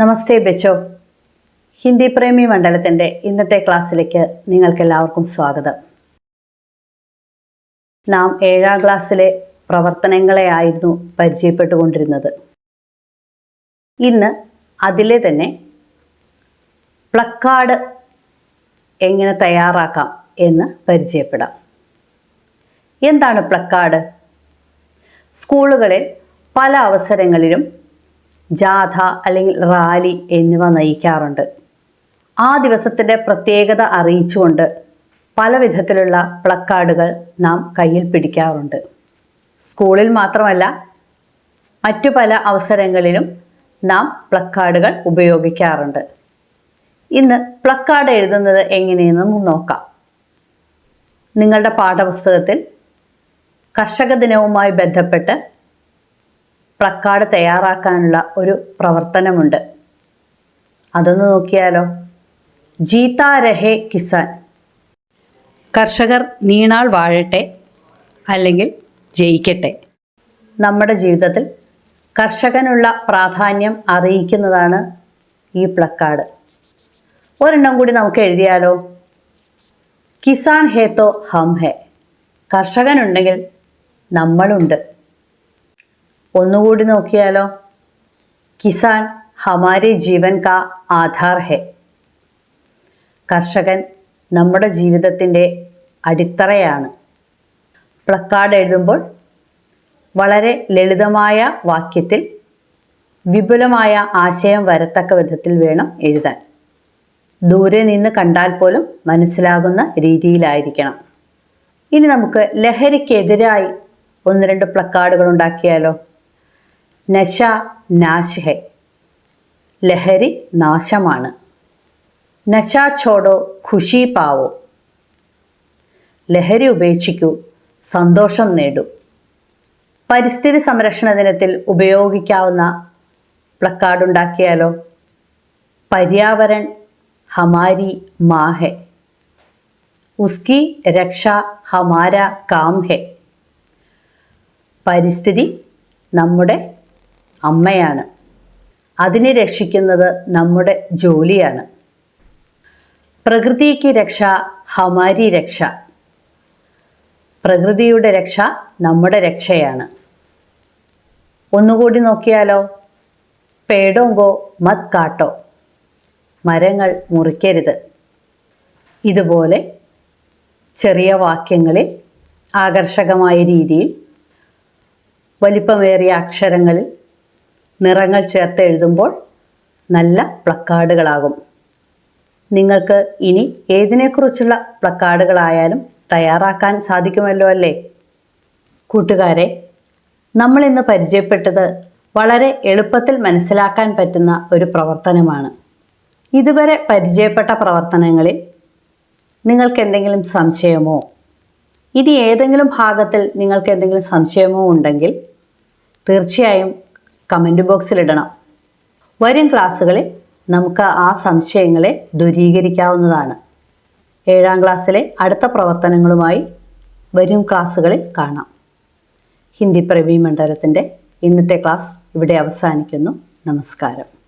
നമസ്തേ ബെച്ചോ. ഹിന്ദി പ്രേമി മണ്ഡലത്തിന്റെ ഇന്നത്തെ ക്ലാസ്സിലേക്ക് നിങ്ങൾക്കെല്ലാവർക്കും സ്വാഗതം. നാം ഏഴാം ക്ലാസ്സിലെ പ്രവർത്തനങ്ങളെയായിരുന്നു പരിചയപ്പെട്ടുകൊണ്ടിരുന്നത്. ഇന്ന് അതിലെ തന്നെ പ്ലക്കാർഡ് എങ്ങനെ തയ്യാറാക്കാം എന്ന് പരിചയപ്പെടാം. എന്താണ് പ്ലക്കാർഡ്? സ്കൂളുകളിൽ പല അവസരങ്ങളിലും ജാഥ അല്ലെങ്കിൽ റാലി എന്നിവ നയിക്കാറുണ്ട്. ആ ദിവസത്തിന്റെ പ്രത്യേകത അറിയിച്ചുകൊണ്ട് പല വിധത്തിലുള്ള പ്ലക്കാർഡുകൾ നാം കയ്യിൽ പിടിക്കാറുണ്ട്. സ്കൂളിൽ മാത്രമല്ല മറ്റു പല അവസരങ്ങളിലും നാം പ്ലക്കാർഡുകൾ ഉപയോഗിക്കാറുണ്ട്. ഇന്ന് പ്ലക്കാർഡ് എഴുതുന്നത് എങ്ങനെയെന്ന് നമുക്ക് നോക്കാം. നിങ്ങളുടെ പാഠപുസ്തകത്തിൽ കർഷക ദിനവുമായി ബന്ധപ്പെട്ട് പ്ലക്കാർഡ് തയ്യാറാക്കാനുള്ള ഒരു പ്രവർത്തനമുണ്ട്. അതൊന്ന് നോക്കിയാലോ? ജീതാ രഹേ കിസാൻ. കർഷകർ നീണാൾ വാഴട്ടെ അല്ലെങ്കിൽ ജയിക്കട്ടെ? നമ്മുടെ ജീവിതത്തിൽ കർഷകനുള്ള പ്രാധാന്യം അറിയിക്കുന്നതാണ് ഈ പ്ലക്കാർഡ് ഒരെണ്ണം കൂടി നമുക്ക് എഴുതിയാലോ? കിസാൻ ഹേ തോ ഹം ഹേ. കർഷകനുണ്ടെങ്കിൽ നമ്മളുണ്ട്. ഒന്നുകൂടി നോക്കിയാലോ? കിസാൻ ഹമാരെ ജീവൻ കാ ആധാർ ഹെ. കർഷകൻ നമ്മുടെ ജീവിതത്തിന്റെ അടിത്തറയാണ്. പ്ലക്കാർഡ് എഴുതുമ്പോൾ വളരെ ലളിതമായ വാക്യത്തിൽ വിപുലമായ ആശയം വരത്തക്ക വിധത്തിൽ വേണം എഴുതാൻ. ദൂരെ നിന്ന് കണ്ടാൽ പോലും മനസ്സിലാകുന്ന രീതിയിലായിരിക്കണം. ഇനി നമുക്ക് ലഹരിക്കെതിരായി ഒന്ന് രണ്ട് പ്ലക്കാർഡുകൾ ഉണ്ടാക്കിയാലോ? നശ നാശ് ഹെ ലഹരി നാശമാണ്. നശ ഛോടോ ഖുഷി പാവോ. ലഹരി ഉപേക്ഷിക്കൂ സന്തോഷം നേടൂ. പരിസ്ഥിതി സംരക്ഷണ ദിനത്തിൽ ഉപയോഗിക്കാവുന്ന പ്ലക്കാർഡ് ഉണ്ടാക്കിയാലോ? പര്യാവരൺ ഹമാരി മാഹെ. ഉസ്കി രക്ഷ ഹമാര കാം ഹെ പരിസ്ഥിതി നമ്മുടെ അമ്മയാണ്. അതിനെ രക്ഷിക്കുന്നത് നമ്മുടെ ജോലിയാണ്. പ്രകൃതിക്ക് രക്ഷ ഹമാരി രക്ഷ. പ്രകൃതിയുടെ രക്ഷ നമ്മുടെ രക്ഷയാണ്. ഒന്നുകൂടി നോക്കിയാലോ? പേടോങ്കോ മത് കാട്ടോ. മരങ്ങൾ മുറിക്കരുത്. ഇതുപോലെ ചെറിയ വാക്യങ്ങളിൽ ആകർഷകമായ രീതിയിൽ വലിപ്പമേറിയ അക്ഷരങ്ങളിൽ നിറങ്ങൾ ചേർത്ത് എഴുതുമ്പോൾ നല്ല പ്ലക്കാർഡുകളാകും. നിങ്ങൾക്ക് ഇനി ഏതിനെക്കുറിച്ചുള്ള പ്ലക്കാർഡുകളായാലും തയ്യാറാക്കാൻ സാധിക്കുമല്ലോ അല്ലേ? കൂട്ടുകാരെ നമ്മൾ ഇന്ന് പരിചയപ്പെട്ടത് വളരെ എളുപ്പത്തിൽ മനസ്സിലാക്കാൻ പറ്റുന്ന ഒരു പ്രവർത്തനമാണ്. ഇതുവരെ പരിചയപ്പെട്ട പ്രവർത്തനങ്ങളിൽ നിങ്ങൾക്ക് എന്തെങ്കിലും സംശയമോ ഇനി ഏതെങ്കിലും ഭാഗത്തിൽ നിങ്ങൾക്ക് എന്തെങ്കിലും സംശയമോ ഉണ്ടെങ്കിൽ തീർച്ചയായും കമന്റ് ബോക്സിൽ ഇടണം. വരും ക്ലാസ്സുകളിൽ നമുക്ക് ആ സംശയങ്ങളെ ദൂരീകരിക്കാവുന്നതാണ്. ഏഴാം ക്ലാസ്സിലെ അടുത്ത പ്രവർത്തനങ്ങളുമായി വരും ക്ലാസ്സുകളിൽ കാണാം. ഹിന്ദി പ്രവീ മണ്ഡലത്തിന്റെ ഇന്നത്തെ ക്ലാസ് ഇവിടെ അവസാനിക്കുന്നു. നമസ്കാരം.